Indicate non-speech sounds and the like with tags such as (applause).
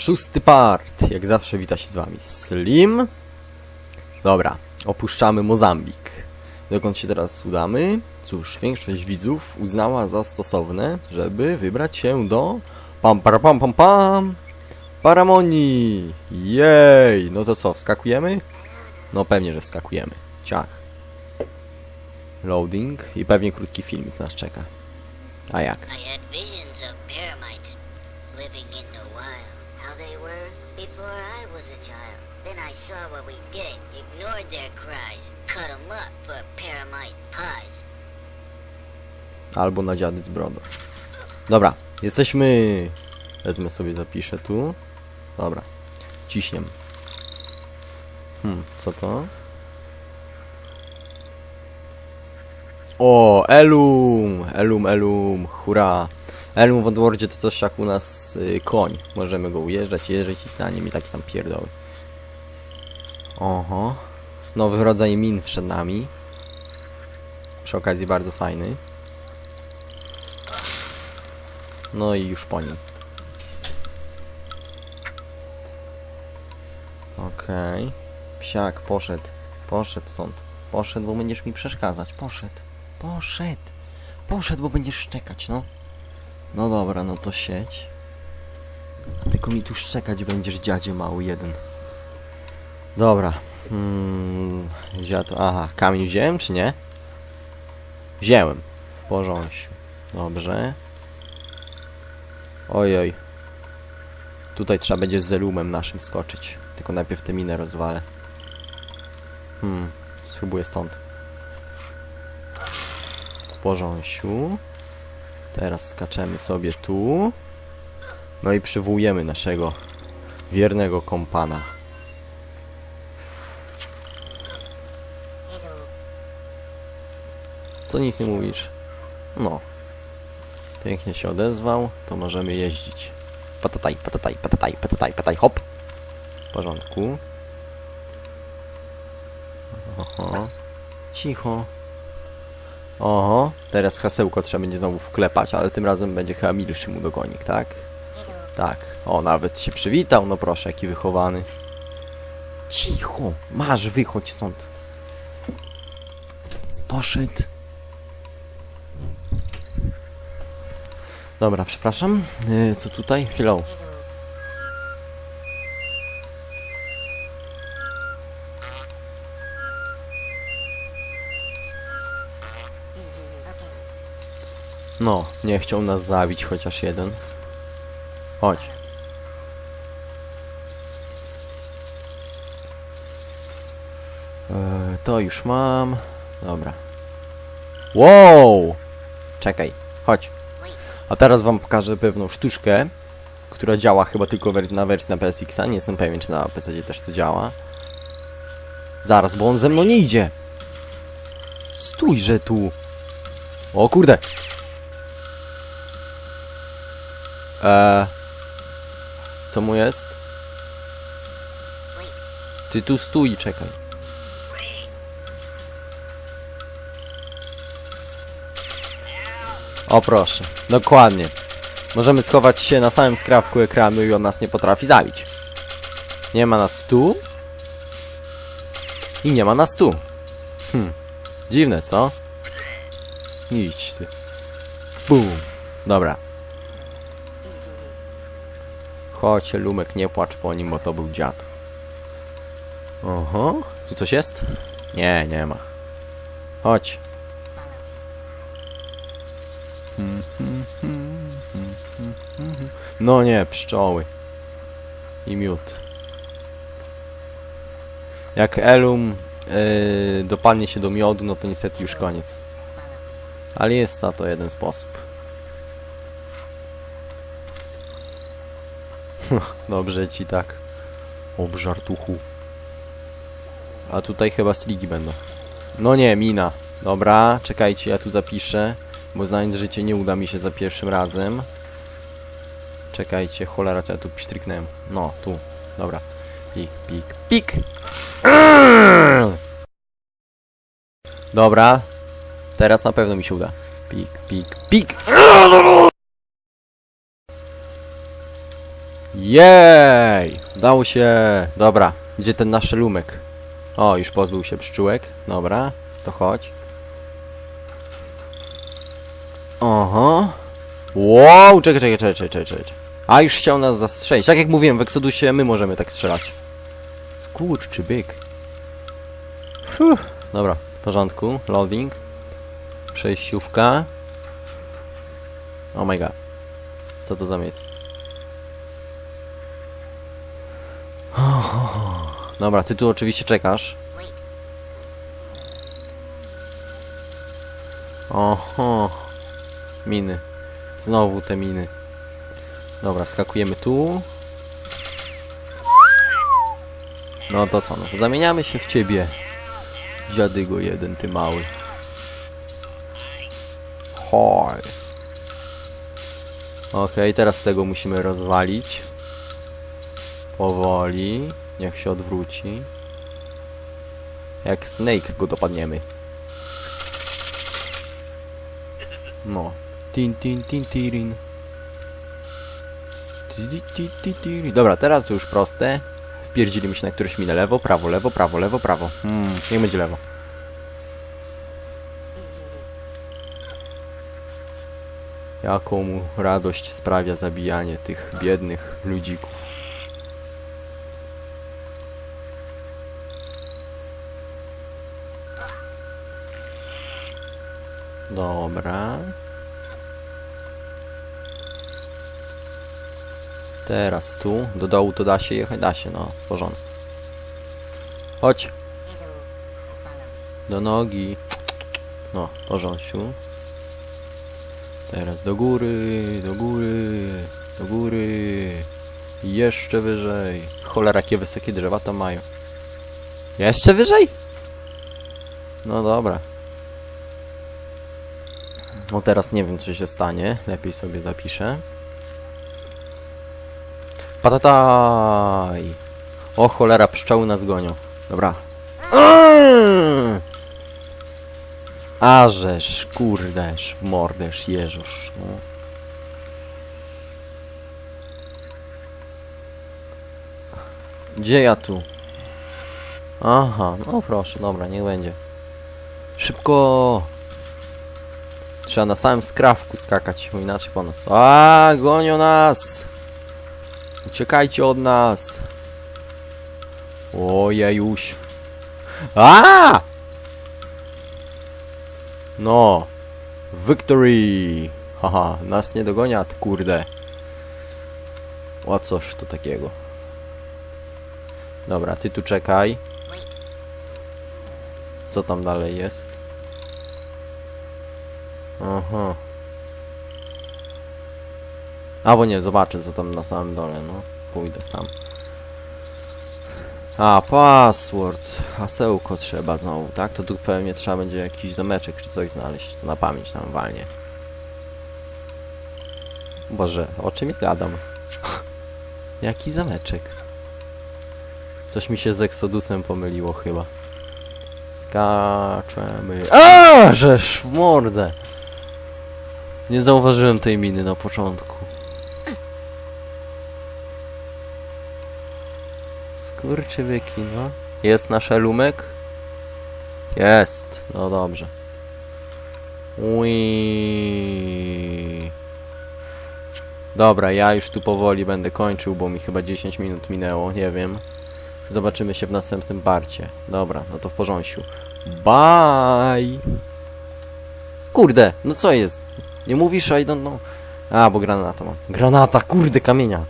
Szósty part. Jak zawsze wita się z wami Slim. Dobra, opuszczamy Mozambik. Dokąd się teraz udamy? Cóż, większość widzów uznała za stosowne, żeby wybrać się do pam para pam pam pam Paramonii! Jej! No to co, wskakujemy? No pewnie, że wskakujemy. Ciach. Loading i pewnie krótki filmik nas czeka. A jak? I had visions of saw what we did, ignored their cries, cut 'em up for paramite pies. Albo na dziady z brodą. Dobra, jesteśmy... Wezmę sobie, zapiszę tu. Dobra, ciśniem. Hmm, co to? O, Elum! Elum, Elum, hurra! Elum w Odwordzie to coś jak u nas y, koń. Możemy go ujeżdżać, jeździć na nim i takie tam pierdoły. Oho. Nowy rodzaj min przed nami. Przy okazji bardzo fajny. No i już po nim. Okej. Psiak poszedł. Poszedł stąd. Poszedł, bo będziesz mi przeszkadzać. Poszedł. Poszedł. Poszedł, bo będziesz szczekać, no. No dobra, no to sieć. A tylko mi tu szczekać będziesz, dziadzie mały jeden. Dobra. Hmm, dziad... Aha, kamień wziąłem, czy nie? Wziąłem. W porządku. Dobrze. Ojoj. Tutaj trzeba będzie z zelumem naszym skoczyć. Tylko najpierw tę minę rozwalę. Hmm, spróbuję stąd. W porządku. Teraz skaczemy sobie tu. No i przywołujemy naszego wiernego kompana. Co nic nie mówisz? No. Pięknie się odezwał, to możemy jeździć. Patataj, patataj, patataj, patataj, patataj, hop. W porządku. Oho. Cicho. Oho, teraz hasełko trzeba będzie znowu wklepać, ale tym razem będzie chyba milszy mu dogonik, tak? Tak. O, nawet się przywitał, no proszę, jaki wychowany. Cicho, masz, wychodź stąd. Poszedł. Dobra, przepraszam. Yy, co tutaj? Hello. No, nie chciał nas zabić chociaż jeden. Chodź. Yy, to już mam. Dobra. Wow! Czekaj, chodź. A teraz wam pokażę pewną sztuczkę, która działa chyba tylko na wersji na PSX-a. Nie jestem pewien, czy na PC też to działa. Zaraz, bo on ze mną nie idzie. Stójże tu. O kurde. Eee. Co mu jest? Ty tu stój, czekaj. O proszę, dokładnie. Możemy schować się na samym skrawku ekranu i on nas nie potrafi zabić. Nie ma nas tu. I nie ma nas tu. Hm. Dziwne, co? Idź ty. Bum. Dobra. Chodź, Lumek, nie płacz po nim, bo to był dziad. Oho. Tu coś jest? Nie, nie ma. Chodź. No nie, pszczoły. I miód. Jak Elum yy, dopadnie się do miodu, no to niestety już koniec. Ale jest na to jeden sposób. (laughs) Dobrze ci tak. Obżartuchu. A tutaj chyba sligi będą. No nie, mina. Dobra, czekajcie, ja tu zapiszę. Bo znając życie nie uda mi się za pierwszym razem. Czekajcie, cholera, co ja tu pstryknąłem. No, tu. Dobra. Pik, pik, pik! Dobra. Teraz na pewno mi się uda. Pik, pik, pik! Jej! Udało się! Dobra, gdzie ten nasz lumek? O, już pozbył się pszczółek. Dobra, to chodź. Oho. Wow, czekaj, czekaj, czekaj, czekaj, czekaj. A, już chciał nas zastrzelić. Tak jak mówiłem, w Exodusie my możemy tak strzelać. Skurczy byk. Fuh. Dobra, w porządku. Loading. Przejściówka. Oh my god. Co to za miejsce? Dobra, ty tu oczywiście czekasz. Oho. Miny. Znowu te miny. Dobra, wskakujemy tu. No to co, no to zamieniamy się w ciebie. Dziadygo jeden, ty mały. Hoj. Okej, teraz tego musimy rozwalić. Powoli. Niech się odwróci. Jak Snake go dopadniemy. No. Tin, tin, tin, tirin. Ti, ti, ti, ti, tirin. Dobra, teraz już proste. Wpierdzilimy się na któreś minę lewo, prawo, lewo, prawo, lewo, prawo. Hmm, niech będzie lewo. Jaką mu radość sprawia zabijanie tych biednych ludzików. Dobra. Teraz tu, do dołu to da się jechać, da się, no, w porządku. Chodź, do nogi. No, w porządku. Teraz do góry, do góry, do góry. Jeszcze wyżej. Cholera, jakie wysokie drzewa tam mają. Jeszcze wyżej? No dobra. No teraz nie wiem, co się stanie. Lepiej sobie zapiszę. Patataj! O cholera, pszczoły nas gonią. Dobra. Mm. Ażeż, kurdeż, w mordeż, jeżusz. No. Gdzie ja tu? Aha, no proszę, dobra, niech będzie. Szybko! Trzeba na samym skrawku skakać, bo inaczej po nas. A, gonią nas! Uciekajcie od nas! Ojejuś. A! No. Victory! Haha, nas nie dogonią, kurde. O to takiego. Dobra, ty tu czekaj. Co tam dalej jest? Aha. Albo nie, zobaczę co tam na samym dole, no. Pójdę sam. A, password. Hasełko trzeba znowu, tak? To tu pewnie trzeba będzie jakiś zameczek czy coś znaleźć, co na pamięć nam walnie. Boże, o czym ja gadam? (laughs) Jaki zameczek? Coś mi się z Exodusem pomyliło chyba. Skaczemy. A, żeż w mordę! Nie zauważyłem tej miny na początku. Skurczywyki, no. Jest nasz elumek? Jest. No dobrze. Ui. Dobra, ja już tu powoli będę kończył, bo mi chyba 10 minut minęło, nie wiem. Zobaczymy się w następnym parcie. Dobra, no to w porządku. Bye! Kurde, no co jest? Nie mówisz, I don't know. A, bo granata mam. Granata, kurde, kamienia.